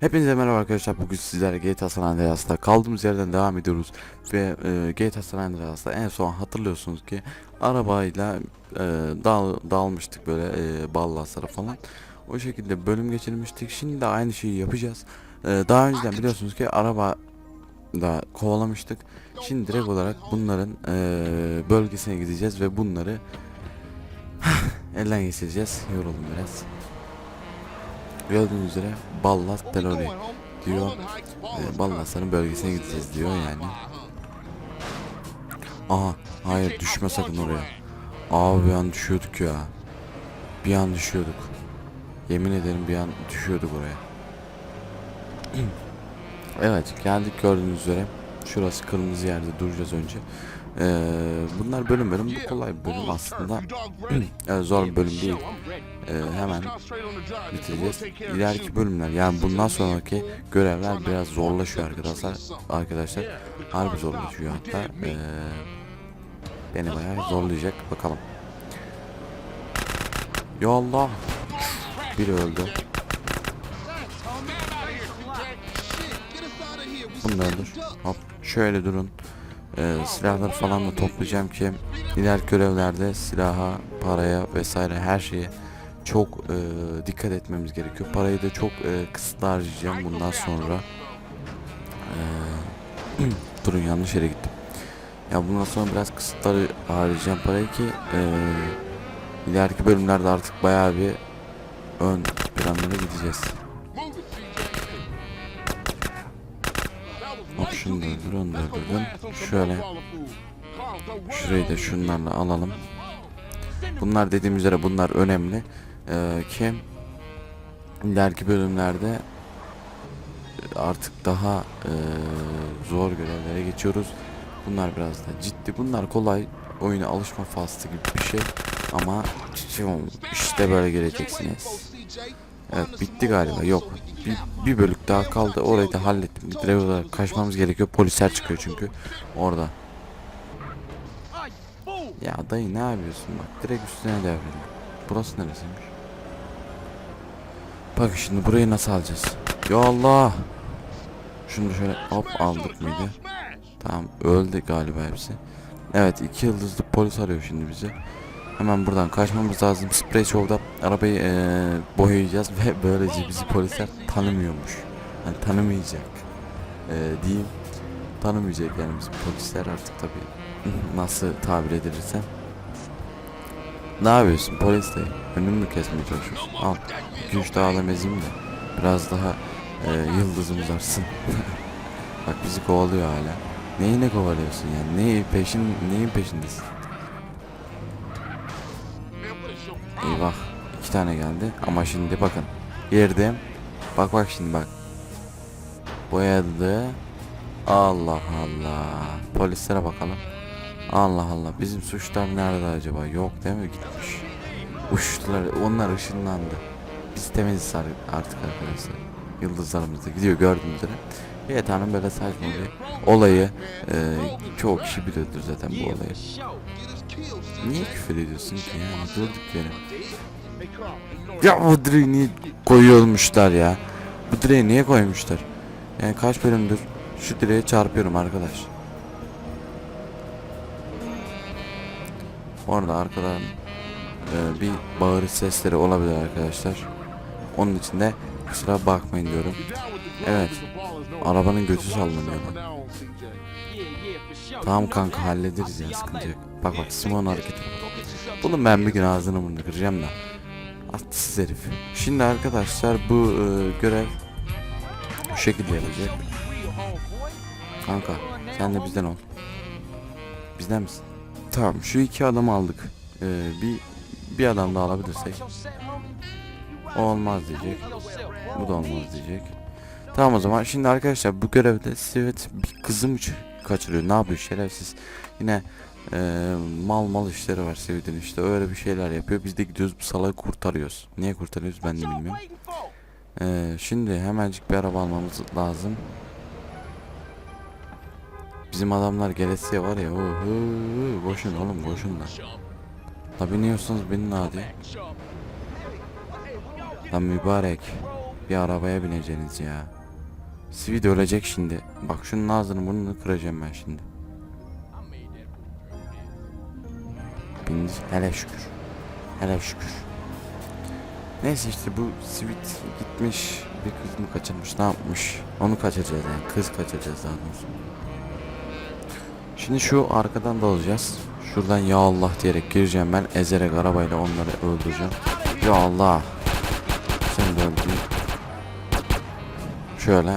Hepinize merhaba arkadaşlar. Bugün sizlerle GTA San Andreas'ta kaldığımız yerden devam ediyoruz. Ve e, GTA San Andreas'ta en son hatırlıyorsunuz ki arabayla e, dağ, dağılmıştık böyle e, ballaslara falan. O şekilde bölüm geçirmiştik. Şimdi de aynı şeyi yapacağız. E, daha önceden biliyorsunuz ki araba da kovalamıştık. Şimdi direkt olarak bunların e, bölgesine gideceğiz ve bunları elden geçireceğiz. Yoruldum biraz. Gördüğünüz üzere Ballas Delori diyor. E, Ballasların bölgesine gideceğiz diyor yani. Aha hayır düşme sakın oraya. Abi bir an düşüyorduk ya. Bir an düşüyorduk. Yemin ederim bir an düşüyorduk oraya. evet geldik gördüğünüz üzere. Şurası kırmızı yerde duracağız önce. Ee, bunlar bölüm bölüm bu kolay bölüm aslında. zor bir bölüm değil. Ee, hemen bitireceğiz. İleriki bölümler yani bundan sonraki görevler biraz zorlaşıyor arkadaşlar. Arkadaşlar harbi zorlaşıyor hatta. Ee, beni bayağı zorlayacak bakalım. Ya Allah. Biri öldü. Bunu öldür. Hop şöyle durun. Ee, silahları falan da toplayacağım ki ileriki görevlerde silaha, paraya vesaire her şeye çok e, dikkat etmemiz gerekiyor. Parayı da çok e, kısıtlı harcayacağım bundan sonra. E, durun yanlış yere gittim. Ya bundan sonra biraz kısıtlı harcayacağım parayı ki e, ileriki bölümlerde artık bayağı bir ön planlara gideceğiz. Hop şunu. Şöyle şurayı da şunlarla alalım. Bunlar dediğim üzere bunlar önemli. Ee, ki ileriki bölümlerde artık daha e, zor görevlere geçiyoruz. Bunlar biraz da ciddi. Bunlar kolay oyuna alışma faslı gibi bir şey. Ama işte böyle geleceksiniz. Evet bitti galiba. Yok. Bir, bir bölük daha kaldı. Orayı da hallettim. Olarak kaçmamız gerekiyor. Polisler çıkıyor çünkü. Orada. Ya dayı ne yapıyorsun bak. Direkt üstüne devrildi. Burası neresiymiş? Bak şimdi burayı nasıl alacağız? Ya Allah. Şunu şöyle hop aldık mıydı? Tamam öldü galiba hepsi. Evet iki yıldızlı polis arıyor şimdi bizi. Hemen buradan kaçmamız lazım. Sprey show'da arabayı eee, boyayacağız ve böylece bizi polisler tanımıyormuş. Yani tanımayacak. Eee diyeyim. Tanımayacak yani bizim polisler artık tabi nasıl tabir edilirse. Ne yapıyorsun polis de? Önümü mü kesmeye çalışıyorsun? Al. 2-3 daha da ezeyim de. Biraz daha eee yıldızımız artsın. Bak bizi kovalıyor hala. Neyi ne kovalıyorsun yani? Neyi peşin neyin peşindesin? Eyvah. iki tane geldi. Ama şimdi bakın. Girdim. Bak bak şimdi bak. Boyadı. Allah Allah. Polislere bakalım. Allah Allah. Bizim suçlar nerede acaba? Yok değil mi? Gitmiş. Uçtular. Onlar ışınlandı. Biz temiziz ar- artık arkadaşlar. Yıldızlarımız da gidiyor gördüğünüz üzere. GTA'nın böyle saçma bir olayı e, çoğu kişi biliyordur zaten bu olayı. Niye küfür ediyorsun ki yani durduk yere. Ya bu direği niye koyuyormuşlar ya? Bu direği niye koymuşlar? Yani kaç bölümdür şu direğe çarpıyorum arkadaş. Orada arkadan e, bir bağırış sesleri olabilir arkadaşlar. Onun için de kusura bakmayın diyorum. Evet. Arabanın götü sallanıyor lan. Tamam kanka hallederiz ya sıkıntı yok. Bak bak Simon hareketi. Bunun ben bir gün ağzını burnunu kıracağım da. Atsız herif. Şimdi arkadaşlar bu e, görev bu şekilde yapacak. Kanka sen de bizden ol. Bizden misin? Tamam şu iki adamı aldık. Ee, bir bir adam daha alabilirsek. O olmaz diyecek. Bu da olmaz diyecek. Tamam o zaman şimdi arkadaşlar bu görevde Sivet bir kızım kaçırıyor. Ne yapıyor şerefsiz. Yine e, mal mal işleri var Sivet'in işte öyle bir şeyler yapıyor. Biz de gidiyoruz bu salayı kurtarıyoruz. Niye kurtarıyoruz ben de bilmiyorum. E, şimdi hemencik bir araba almamız lazım. Bizim adamlar gelesiye var ya. Oho, koşun oğlum koşun lan. La biniyorsunuz binin hadi. Lan mübarek. bir arabaya bineceksiniz ya. Sivit ölecek şimdi. Bak şunun ağzını burnunu kıracağım ben şimdi. Bindi. Hele şükür. Hele şükür. Neyse işte bu Sivit gitmiş bir kız mı kaçırmış ne yapmış onu kaçıracağız yani kız kaçıracağız daha doğrusu. Şimdi şu arkadan dalacağız. Şuradan ya Allah diyerek gireceğim ben ezerek arabayla onları öldüreceğim. Ya Allah. Sen de öldün. Şöyle.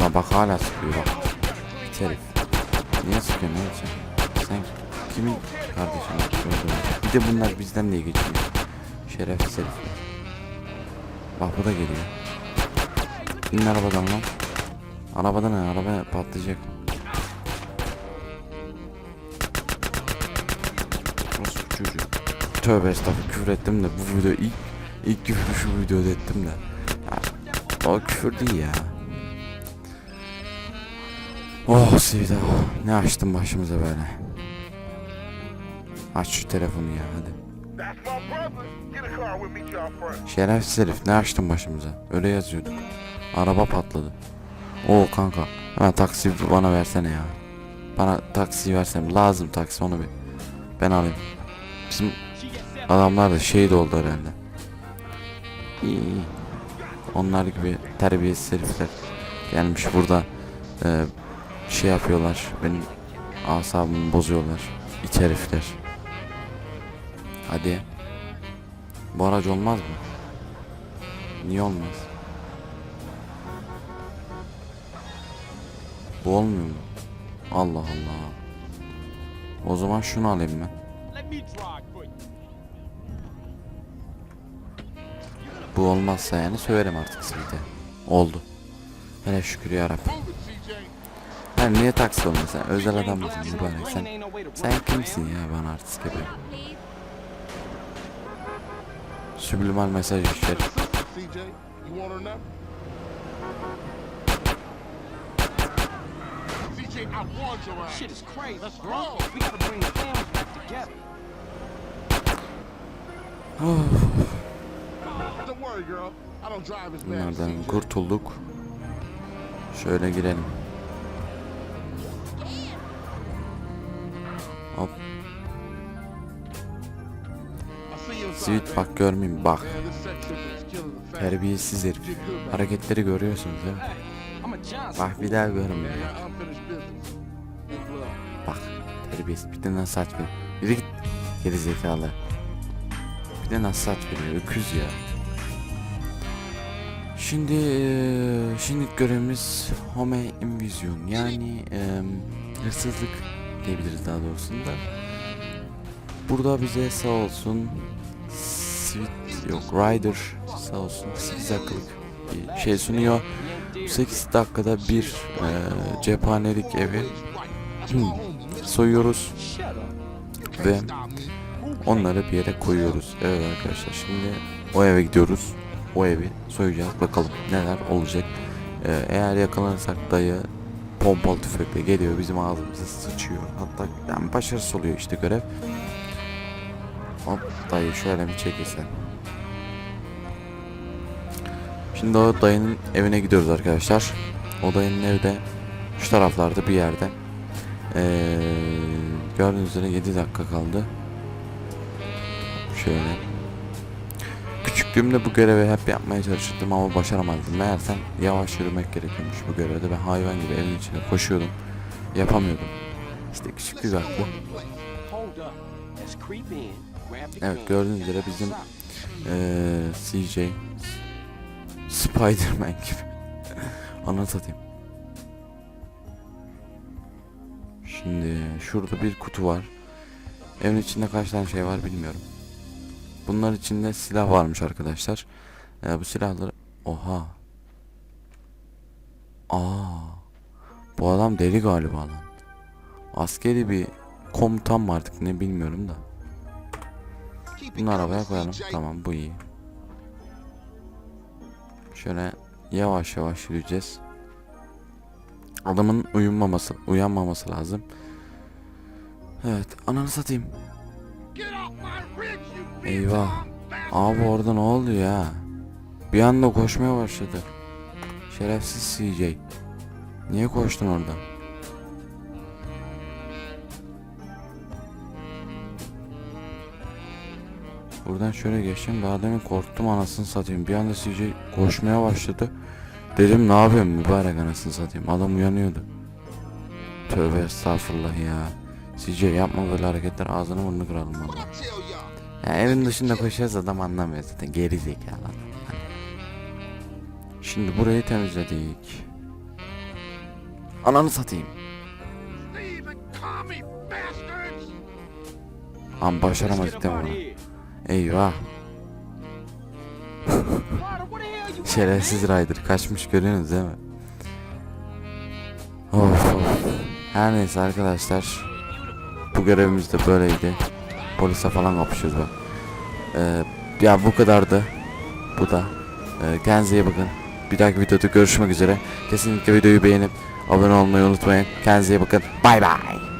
La bak hala sıkıyor bak. Herif. Niye sıkıyorsun oğlum sen? Kimin kardeşini öldürdün? Bir de bunlar bizden diye geçiyor. Şerefsiz herifler. Bak bu da geliyor. İn arabadan lan. Arabadan ne? Araba patlayacak. Nasıl çocuğu? Tövbe estağfurullah küfür ettim de bu video ilk ilk küfürü şu videoda ettim de. Ya, o küfür değil ya. Oh Sivida ne açtın başımıza böyle. Aç şu telefonu ya hadi. Şerefsiz herif ne açtın başımıza? Öyle yazıyorduk. Araba patladı. Oo kanka. Hemen taksi bana versene ya. Bana taksi versene. Lazım taksi onu bir. Ben alayım. Bizim adamlar da şehit oldu herhalde. İyi iyi. Onlar gibi terbiyesiz herifler gelmiş burada e, şey yapıyorlar. Benim asabımı bozuyorlar. İç herifler. Hadi. Bu araç olmaz mı? Niye olmaz? Bu olmuyor mu? Allah Allah. O zaman şunu alayım ben. Bu olmazsa yani söverim artık size. Oldu. Hele şükür yarabbim. Sen niye taksi olmuyor sen? Özel adam mısın mübarek sen? Sen kimsin ya bana artist gibi? Want your ass. Shit is crazy. Let's bro. go. We gotta bring the families back together. Don't worry, girl. I don't drive as bad as Bunlardan kurtulduk. Şöyle girelim. Hop. İs killing the family. Terbiyesiz herif. Hareketleri görüyorsunuz değil mi? Bak bir daha görmüyor. Bak terbiyesiz. Bir de nasıl saç veriyor. Yürü git. Geri zekalı. Bir de nasıl saç veriyor. Öküz ya. Şimdi şimdi görevimiz Home Invasion yani eee, hırsızlık diyebiliriz daha doğrusunda. Burada bize sağ olsun Sweet yok Rider sağ olsun 8 dakikalık bir şey sunuyor. 8 dakikada bir eee, cephanelik evi soyuyoruz ve onları bir yere koyuyoruz. Evet arkadaşlar şimdi o eve gidiyoruz. O evi soyacağız. Bakalım neler olacak. Ee, eğer yakalanırsak dayı pompalı tüfekle geliyor bizim ağzımıza sıçıyor. Hatta yani başarısız oluyor işte görev. Hop dayı şöyle bir çekilsen. Şimdi o dayının evine gidiyoruz arkadaşlar. O dayının evi de şu taraflarda bir yerde. Ee, gördüğünüz üzere 7 dakika kaldı. Şöyle. Küçüklüğümde bu görevi hep yapmaya çalışırdım ama başaramazdım. Meğersem yavaş yürümek gerekiyormuş bu görevde. Ben hayvan gibi evin içine koşuyordum. Yapamıyordum. İşte küçüklük aklı. Evet gördüğünüz üzere bizim eee CJ Spiderman gibi. Anı satayım. Şimdi şurada bir kutu var. Evin içinde kaç tane şey var bilmiyorum. Bunlar içinde silah varmış arkadaşlar. Ee, bu silahları oha. Aa. Bu adam deli galiba lan. Askeri bir komutan mı artık ne bilmiyorum da. Bunu arabaya koyalım. Tamam bu iyi. Şöyle yavaş yavaş yürüyeceğiz. Adamın uyumaması, uyanmaması lazım. Evet, ananı satayım. Eyvah. Abi orada ne oluyor ya? Bir anda koşmaya başladı. Şerefsiz CJ. Niye koştun orada? Buradan şöyle geçtim. Daha demin korktum anasını satayım. Bir anda CJ koşmaya başladı. Dedim ne yapıyorum mübarek anasını satayım. Adam uyanıyordu. Tövbe estağfurullah ya. CJ yapma böyle hareketler ağzını burnunu kıralım valla. Ya evin dışında koşuyoruz adam anlamıyor zaten geri zekalı adam. Şimdi burayı temizledik. Ananı satayım. Get başaramadık değil mi? Eyvah. Ryder, Şerefsiz Rider kaçmış görüyorsunuz değil mi? Of of. Her neyse arkadaşlar. Bu görevimiz de böyleydi. Polise falan kapışıyoruz bak. Ee, ya bu kadardı. Bu da. Ee, kendinize iyi bakın. Bir dahaki videoda görüşmek üzere. Kesinlikle videoyu beğenip abone olmayı unutmayın. Kendinize iyi bakın. Bay bay.